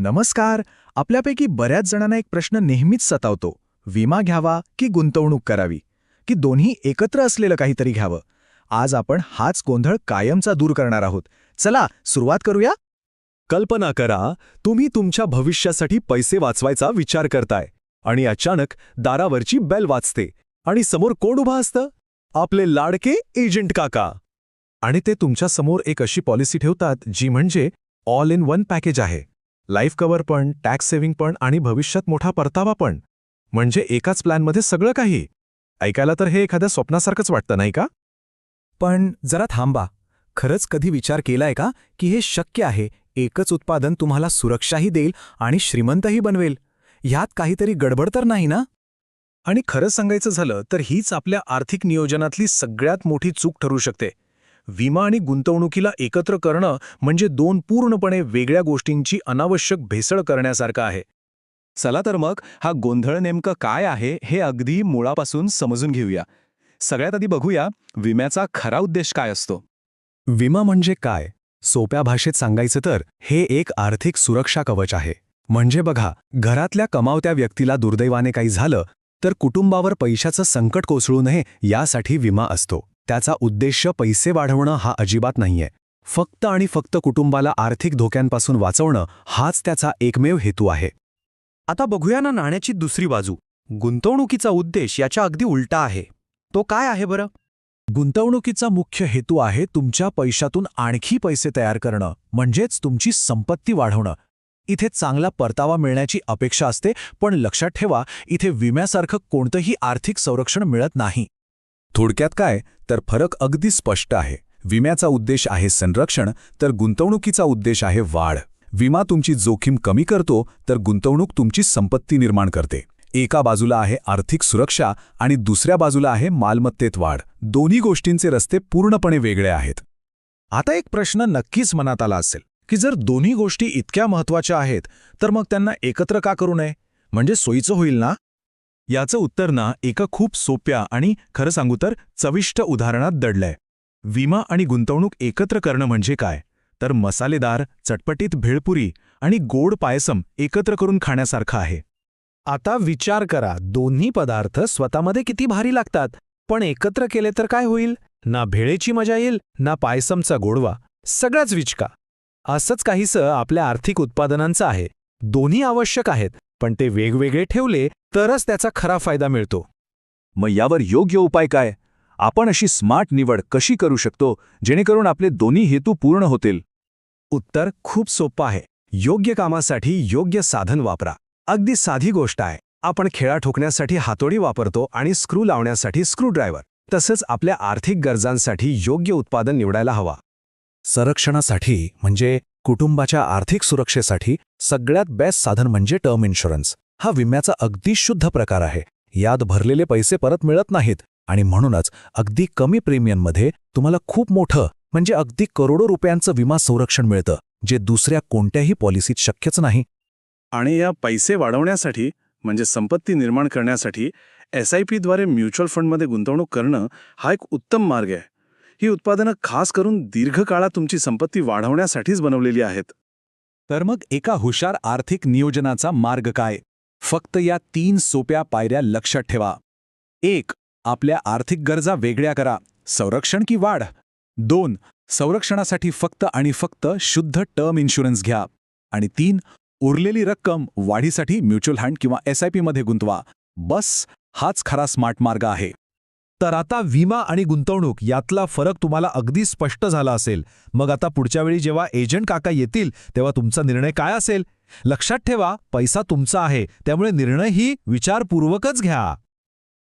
नमस्कार. आपल्यापैकी बऱ्याच जणांना एक प्रश्न नेहमीच सतावतो. विमा घ्यावा की गुंतवणूक करावी? की दोन्ही एकत्र असलेलं काहीतरी घ्यावं? आज आपण हाच गोंधळ कायमचा दूर करणार आहोत. चला सुरुवात करूया? कल्पना करा तुम्ही तुमच्या भविष्यासाठी पैसे वाचवायचा विचार करताय आणि अचानक दारावरची बेल वाचते आणि समोर कोण उभा असतं? आपले लाडके एजंट काका. आणि ते तुमच्यासमोर एक अशी पॉलिसी ठेवतात जी म्हणजे ऑल इन वन पॅकेज आहे. लाईफ कव्हर पण टॅक्स सेव्हिंग पण आणि भविष्यात मोठा परतावा पण. म्हणजे एकाच प्लॅनमध्ये सगळं काही. ऐकायला तर हे एखाद्या स्वप्नासारखंच वाटतं नाही का? पण जरा थांबा. खरंच कधी विचार केलाय का की हे शक्य आहे? एकच उत्पादन तुम्हाला सुरक्षाही देईल आणि श्रीमंतही बनवेल. ह्यात काहीतरी गडबड तर नाही ना? आणि खरं सांगायचं झालं तर हीच आपल्या आर्थिक नियोजनातली सगळ्यात मोठी चूक ठरू शकते. विमा आणि गुंतवणुकीला एकत्र करणं म्हणजे दोन पूर्णपणे वेगळ्या गोष्टींची अनावश्यक भेसळ करण्यासारखं आहे. चला तर मग हा गोंधळ नेमकं काय आहे हे अगदी मुळापासून समजून घेऊया. सगळ्यात आधी बघूया विम्याचा खरा उद्देश काय असतो. विमा म्हणजे काय? सोप्या भाषेत सांगायचं तर हे एक आर्थिक सुरक्षा कवच आहे. म्हणजे बघा घरातल्या कमावत्या व्यक्तीला दुर्दैवाने काही झालं तर कुटुंबावर पैशाचं संकट कोसळू नये यासाठी विमा असतो. त्याचा उद्देश पैसे वाढवणं हा अजिबात नाहीये. फक्त आणि फक्त कुटुंबाला आर्थिक धोक्यांपासून वाचवणं हाच त्याचा एकमेव हेतू आहे. आता बघूया ना नाण्याची दुसरी बाजू. गुंतवणुकीचा उद्देश याच्या अगदी उलटा आहे. तो काय आहे बरं? गुंतवणुकीचा मुख्य हेतू आहे तुमच्या पैशातून आणखी पैसे तयार करणं म्हणजेच तुमची संपत्ती वाढवणं. इथे चांगला परतावा मिळण्याची अपेक्षा असते पण लक्षात ठेवा इथे विम्यासारखं कोणतंही आर्थिक संरक्षण मिळत नाही. थोडक्यात काय? तर फरक अगदी स्पष्ट आहे. विम्याचा उद्देश आहे संरक्षण तर गुंतवणुकीचा उद्देश आहे वाढ. विमा तुमची जोखीम कमी करतो तर गुंतवणूक तुमची संपत्ती निर्माण करते. एका बाजूला आहे आर्थिक सुरक्षा आणि दुसऱ्या बाजूला आहे मालमत्तेत वाढ. दोन्ही गोष्टींचे रस्ते पूर्णपणे वेगळे आहेत. आता एक प्रश्न नक्कीच मनात आला असेल की जर दोन्ही गोष्टी इतक्या महत्त्वाच्या आहेत तर मग त्यांना एकत्र का करू नये? म्हणजे सोयीचं होईल ना? याचं उत्तर ना एका खूप सोप्या आणि खरं सांगू तर चविष्ट उदाहरणात दडलंय. विमा आणि गुंतवणूक एकत्र करणं म्हणजे काय? तर मसालेदार चटपटीत भेळपुरी आणि गोड पायसम एकत्र करून खाण्यासारखं आहे. आता विचार करा दोन्ही पदार्थ स्वतःमध्ये किती भारी लागतात. पण एकत्र केले तर काय होईल? ना भेळेची मजा येईल ना पायसमचा गोडवा. सगळाच विचका. असंच काहीसं आपल्या आर्थिक उत्पादनांचं आहे. दोन्ही आवश्यक आहेत पण ते वेगवेगळे ठेवले तरच त्याचा खरा फायदा मिळतो. मग यावर योग्य उपाय काय? आपण अशी स्मार्ट निवड कशी करू शकतो जेणेकरून आपले दोन्ही हेतू पूर्ण होतील? उत्तर खूप सोपं आहे. योग्य कामासाठी योग्य साधन वापरा. अगदी साधी गोष्ट आहे. आपण खेळा ठोकण्यासाठी हातोडी वापरतो आणि स्क्रू लावण्यासाठी स्क्रूड्रायव्हर. तसंच आपल्या आर्थिक गरजांसाठी योग्य उत्पादन निवडायला हवा. संरक्षणासाठी म्हणजे कुटुंबाच्या आर्थिक सुरक्षेसाठी सगळ्यात बेस्ट साधन म्हणजे टर्म इन्शुरन्स हा विम्याचा अगदी शुद्ध प्रकार आहे. यात भरलेले पैसे परत मिळत नाहीत आणि म्हणूनच अगदी कमी प्रीमियममध्ये तुम्हाला खूप मोठं म्हणजे अगदी करोडो रुपयांचं विमा संरक्षण मिळतं जे दुसऱ्या कोणत्याही पॉलिसीत शक्यच नाही. आणि या पैसे वाढवण्यासाठी म्हणजे संपत्ती निर्माण करण्यासाठी एस आय पीद्वारे म्युच्युअल फंडमध्ये गुंतवणूक करणं हा एक उत्तम मार्ग आहे. ही उत्पादनं खास करून दीर्घकाळात तुमची संपत्ती वाढवण्यासाठीच बनवलेली आहेत. तर मग एका हुशार आर्थिक नियोजनाचा मार्ग काय? फक्त या तीन सोप्या पायऱ्या लक्षात ठेवा. एक आपल्या आर्थिक गरजा वेगळ्या करा. संरक्षण की वाढ? दोन संरक्षणासाठी फक्त आणि फक्त शुद्ध टर्म इन्शुरन्स घ्या. आणि तीन उरलेली रक्कम वाढीसाठी म्युच्युअल फंड किंवा एस आय गुंतवा. बस हाच खरा स्मार्ट मार्ग आहे. तर आता विमा आणि गुंतवणूक यातला फरक तुम्हाला अगदी स्पष्ट झाला असेल. मग आता पुढच्या वेळी जेव्हा एजंट काका येतील तेव्हा तुमचा निर्णय काय असेल? लक्षात ठेवा पैसा तुमचा आहे त्यामुळे निर्णयही विचारपूर्वकच घ्या.